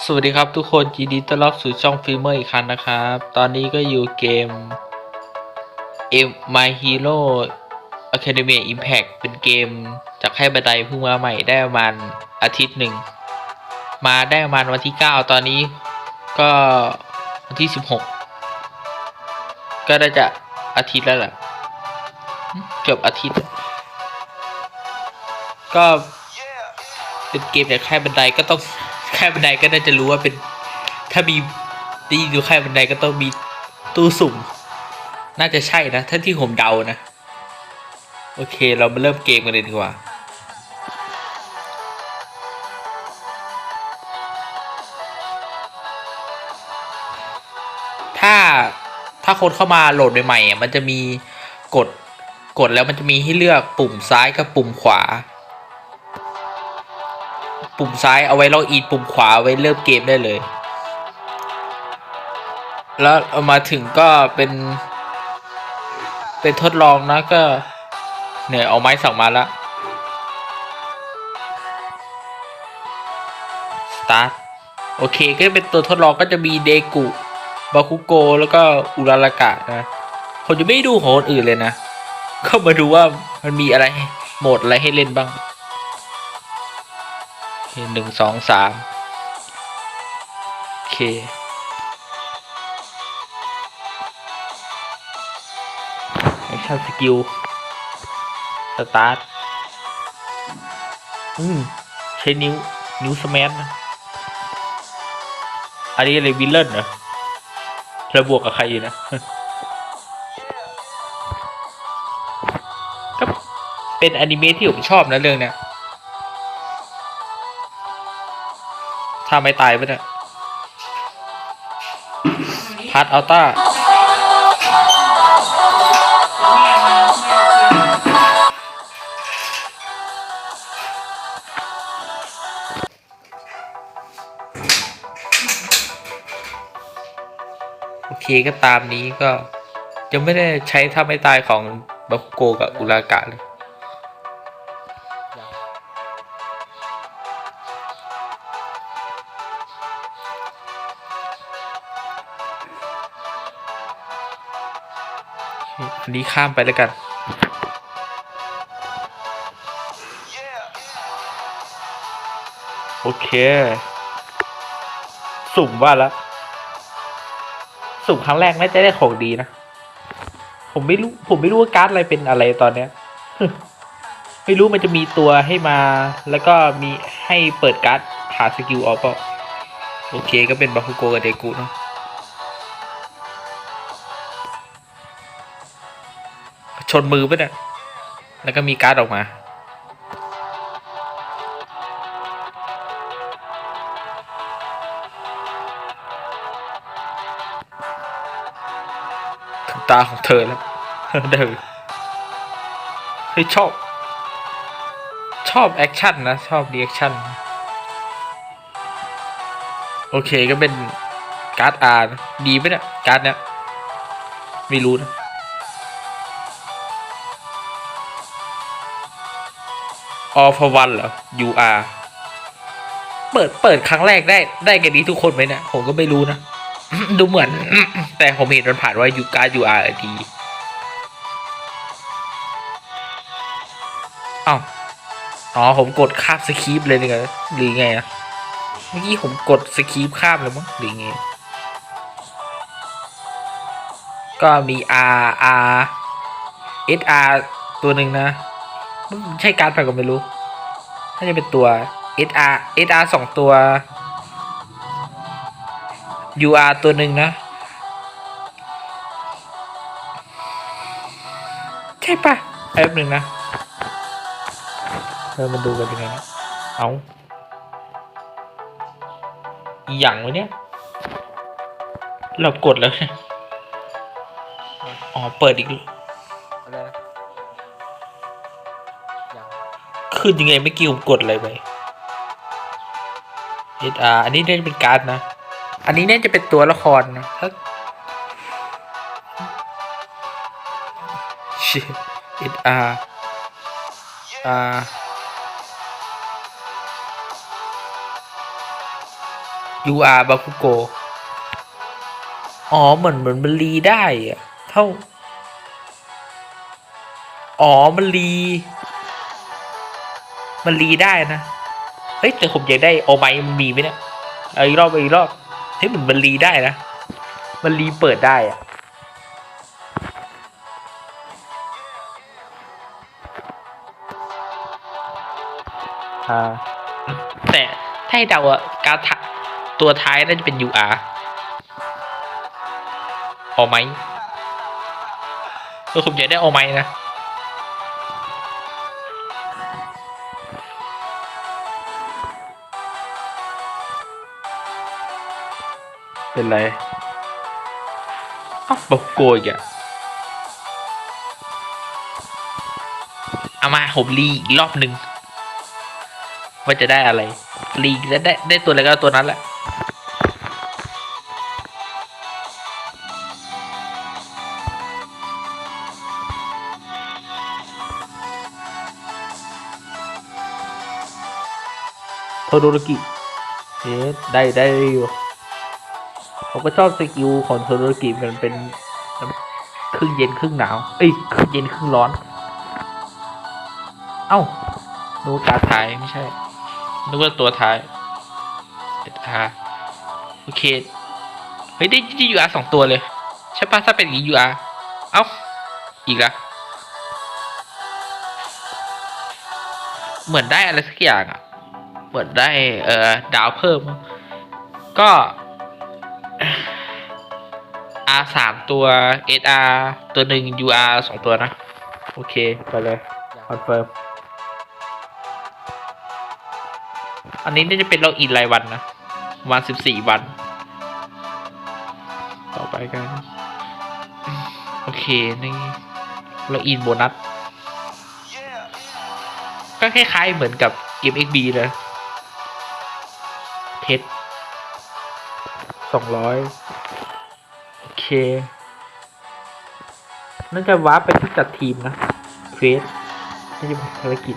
สวัสดีครับทุกคนยินดีต้อนรับสู่ช่องฟิล์มเมอร์อีกครั้งนะครับ ตอนนี้ก็อยู่เกม M My Hero Academia Impact เป็นเกมจากให้บันไดเพิ่งมาใหม่ได้ประมาณอาทิตย์หนึ่ง มาได้ประมาณวันที่ 9 ตอนนี้ก็วันที่ 16 ก็ได้จะอาทิตย์แล้วแหละเกือบอาทิตย์ ก็เป็นเกมจากค่ายบันไดก็ต้อง ค่บันไดก็น่าจะรู้ว่าเป็น ถ้ามีได้ยินดูค่บันไดก็ต้องมีตู้สุ่ม น่าจะใช่นะถ้าที่ผมเดานะ โอเคเรามาเริ่มเกมกันเลยดีกว่า ถ้าถ้าคนเข้ามาโหลดใหม่ๆอะมันจะมีกดกดแล้วมันจะมีให้เลือกปุ่มซ้ายกับปุ่มขวา ปุ่มซ้ายเอาไว้ล็อกอินปุ่มขวาไว้เริ่มเกมได้เลย แล้วเอามาถึงก็เป็น เป็นทดลองนะก็เนี่ยเอาไม้สั่งมาแล้ว start โอเคก็เป็นตัวทดลองก็จะมีเดกุบาคุโกแล้วก็อุรารากะนะผมจะไม่ดูของคนอื่นเลยนะ ก็มาดูว่ามันมีอะไรโหมดอะไรให้เล่นบ้าง หนึ่งสองสามโอเคแอคชั่นสกิลสตาร์ทอืมใช้นิ้ว นิ้วสแมนนะอันนี้อะไรวิลเลนเหรอแล้วบวกกับใครอยู่นะก็เป็นอนิเมะที่ผมชอบนะเรื่องเนี้ย ถ้าไม่ตายไปเนี่ยพาร์ตอัลต้าโอเคก็ตามนี้ก็ ยังไม่ได้ใช้ท่าไม่ตายของบักโกกับอุรากะเลย อันนี้ข้ามไปแล้วกัน โอเค สุ่มว่าแล้วสุ่มครั้งแรกน่าจะได้ของดีนะ ผมไม่รู้ ผมไม่รู้ว่าการ์ดอะไรเป็นอะไรตอนเนี้ย ไม่รู้มันจะมีตัวให้มา แล้วก็มีให้เปิดการ์ดหาสกิลออกเปล่าโอเคก็เป็นบาคุโกกับเดกุเนาะ ชนมือปะเนี่ย แล้วก็มีการ์ดออกมา ตาของเธอแล้วเดินเฮ้ยชอบ ชอบแอคชั่นนะ ชอบดีแอคชั่น โอเคก็เป็นการ์ดอาร์ดีไหมเนี่ยการ์ดเนี้ยไม่รู้นะ อ for one เหรอ UR เปิดเปิดครั้งแรกได้ได้กันนี้ทุกคนไหมเนี่ยผมก็ไม่รู้นะ ดูเหมือน แต่ผมเห็นมันผ่านว่ายูการ UR ดีอ้าวอ๋อ ผมกดข้ามสคริปเลยนี่ไงหรือไงนะเมื่อกี้ผมกดสคริปข้ามเลยมั้งหรือไง ก็มี R R SR ตัวหนึ่งนะ ใช่การ์ดไปก็ไม่รู้น่าจะเป็นตัว SR SR สองตัว UR ตัวหนึ่งนะ ใช่ปะแป๊บหนึ่งนะเรามาดูกันยังไงนะเอาอีหยังวะเนี่ยเรากดแล้วเนี่ยอ๋อ เปิดอีก ขึ้นยังไงเมื่อกี้ผมกดอะไรไป SR อันนี้น่าจะเป็นการ์ดนะ อันนี้น่าจะเป็นตัวละครนะถ้า Shit. SR R UR บาฟุโก อ๋อ เหมือนเหมือนมันรีได้อะเท่า อ๋อ มันรี มันรีได้นะ เฮ้ยแต่ผมอยากได้โอไมมันมีไหมเนี่ยเอาอีกรอบอีกรอบเฮ้ยเหมือนมันรีได้นะ มันรีเปิดได้อะแต่ถ้าให้เดาอะการดทะตัวท้ายน่าจะเป็น UR ออไหมเออผมอยากได้ออไหมนะ เป็นไรอ้าวบอกโกยอะเอามาผมรีอีกรอบหนึ่งว่าจะได้อะไร รีแล้วได้ได้ตัวอะไรก็เอาตัวนั้นแหละโทโดโรกิเอ๊ะได้ได้อยู่ ผมก็ชอบสกิลของโทโรกิมันเป็นครึ่งเย็นครึ่งหนาว เอ้ยครึ่งเย็นครึ่งร้อน เอ้านึกว่าการดท้ายไม่ใช่นึกว่าตัวท้ายเอ็ดาโอเค เฮ้ยได้ที่ยูอาร์สองตัวเลย ใช่ปะถ้าเป็นอย่างยูอาร์เอ้า อีกละเหมือนได้อะไรสักอย่างอะ เหมือนได้เอ่อดาวเพิ่ม ก็ R สามตัว SR ตัวหนึ่ง UR สองตัวนะ โอเค ไปเลยคอนเฟิร์มอันนี้น่าจะเป็นล็อกอินรายวันนะประมาณสิบสี่วัน ต่อไปกัน โอเค นี่ล็อกอินโบนัส ก็คล้ายๆเหมือนกับเกม XB เลยเพชรสองร้อยโอเค น่าจะวาร์ปไปที่จัดทีมนะเควสน่าจะเป็นภารกิจ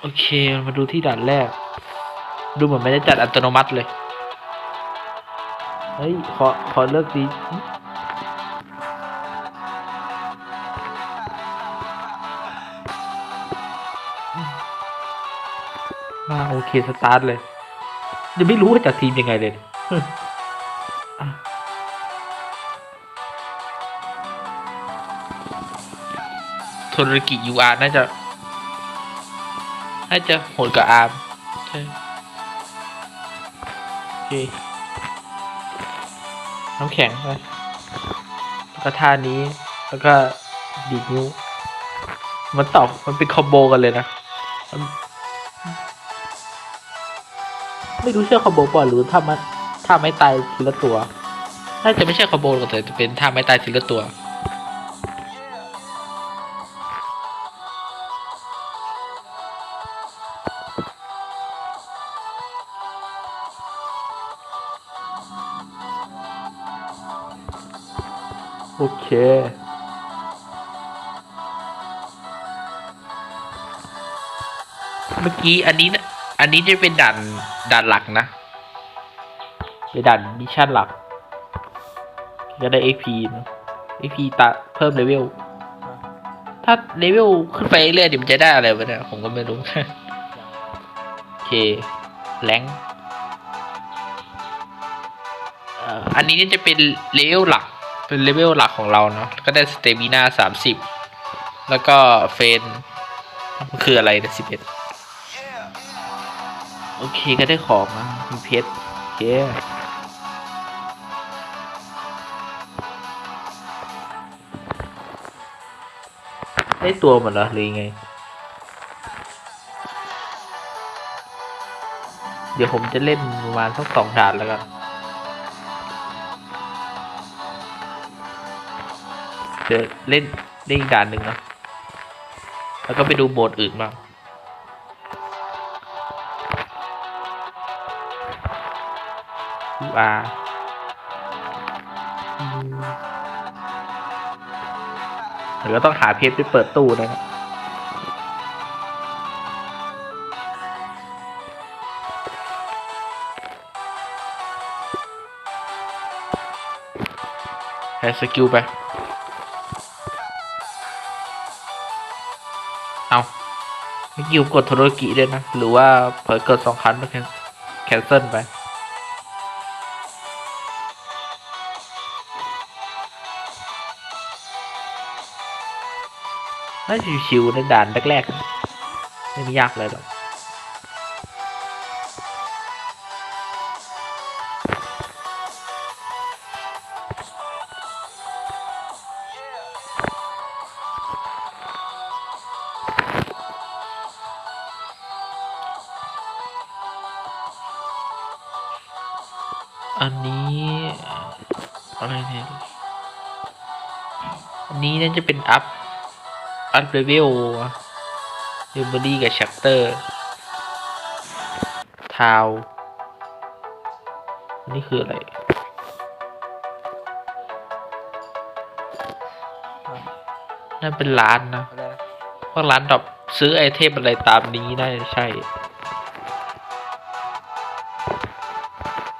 โอเค มาดูที่ด่านแรก ดูเหมือนไม่ได้จัดอัตโนมัติเลย เฮ้ย ขอ ขอเลิกดี มาโอเคสตาร์ทเลยยังไม่รู้ว่าจัดทีมยังไงเลยอะโทรกิยูอาร์น่าจะน่าจะโหดกับอาร์มใช่โอเคน้ำแข็งไปแล้วก็ท่านี้แล้วก็ดีดนิ้ว มันตอบมันเป็นคอมโบกันเลยนะ ไม่รู้เชื่อคอมโบป่ะหรือถ้ามันถ้าไม่ตายทีละตัว น่าจะไม่ใช่คอมโบหรอกแต่จะเป็นท่าไม่ตายทีละตัวโอเค เมื่อกี้อันนี้นะ อันนี้จะเป็นด่านด่านหลักนะเป็นด่านมิชชั่นหลักก็ได้ XP นะ XP ตะเพิ่มเลเวล ถ้าเลเวลขึ้นไปเรื่อยๆเดี๋ยวมันจะได้อะไรวะเนี่ยผมก็ไม่รู้ โอเค แรงอันนี้นี่จะเป็นเลเวลหลัก เป็นเลเวลหลักของเราเนาะ ก็ได้สเตมินาสามสิบ แล้วก็เฟนมันคืออะไรนะสิบเอ็ด โอเคก็ได้ของนะมีเพชรโอเคได้ตัวหมดเหรอหรือยังไง เดี๋ยวผมจะเล่นประมาณสักสองด่านแล้วกันเดี๋ยวเล่นเล่นอีกด่านหนึ่งเนาะแล้วก็ไปดูโหมดอื่นบ้าง QR อืมเดี๋ยวก็ต้องหาเพชรไปเปิดตู้นะครับใช้สกิลไป เอาเมื่อกี้ผมกดโทโรกิด้วยนะ หรือว่าเผลอกดสองครั้งแล้วแคนเซิลไป น่าจะชิวๆในด่านแรกๆไม่ได้ยากเลยหรอกอันนี้อะไรเนี่ย อันนี้น่าจะเป็นอัพ อัพเลเวลเรเบอรี่กับชัปเตอร์ทาวนนี้คืออะไรน่าเป็นร้านนะเพราะร้านดอปซื้อไอเทมอะไรตามนี้น่าจะใช่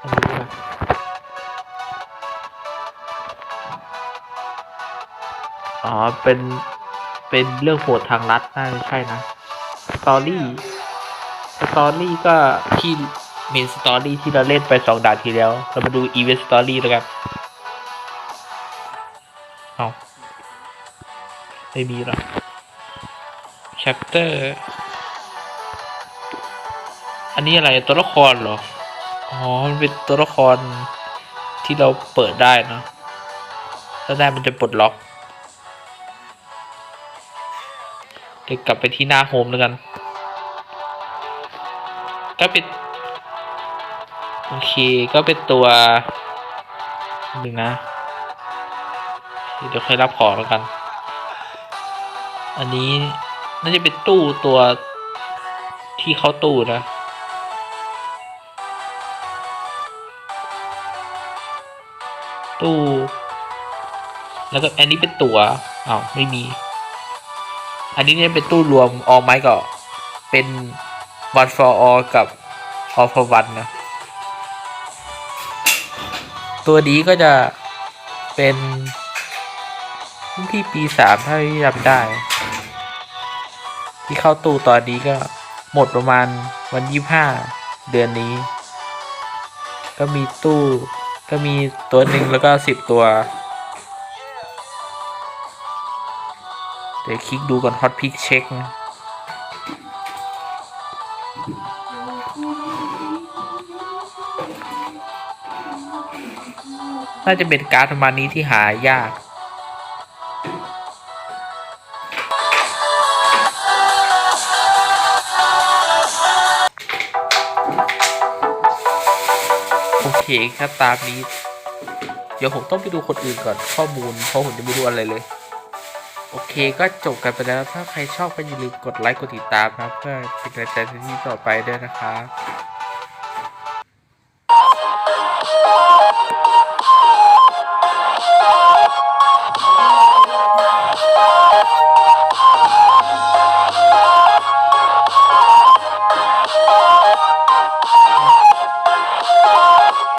อันนี้ป่ะอ๋อ เป็น เป็นเรื่องโหดทางลัดน่าจะใช่นะสตอรี่สตอรี่ก็ที่เมนสตอรี่ที่เราเล่นไปสองด่านทีแล้ว เรามาดูอีเวนต์สตอรี่แล้วกันเอาไม่มีหรอ chapter อันนี้อะไรตัวละครเหรอ อ๋อ มันเป็นตัวละครที่เราเปิดได้นะถ้าได้มันจะปลดล็อก ดี๋ยวกลับไปที่หน้าโฮมแล้วกัน ก็เป็นโอเค ก็เป็นตัวหนึ่งนะ เดี๋ยวค่อยรับของแล้วกัน อันนี้น่าจะเป็นตู้ตัวที่เข้าตู้นะตู้ แล้วก็อันนี้เป็นตัวอ้าวไม่มี อันนี้เนี่ยเป็นตู้รวมออไม้ก็เป็น one for all กับ all for one นะ ตัวนี้ก็จะเป็นรุ่นที่ปีสามถ้าที่จำได้ ที่เข้าตู้ตอนนี้ก็หมดประมาณวันยี่ห้าเดือนนี้ ก็มีตู้ก็มีตัวหนึ่งแล้วก็สิบตัว ดี๋ยวคลิกดูก่อนฮอตพิกเช็คนะน่าจะเป็นการ์ดประมาณนี้ที่หายาก โอเคครับตามนี้ เดี๋ยวผมต้องไปดูคนอื่นก่อนข้อมูล เพราะผมจะไม่รู้อะไรเลย โอเคก็จบกันไปแล้ว ถ้าใครชอบก็อย่าลืมกดไลค์กดติดตามนะเพื่อเป็นกำลังใจที่ต่อไปด้วยนะครับ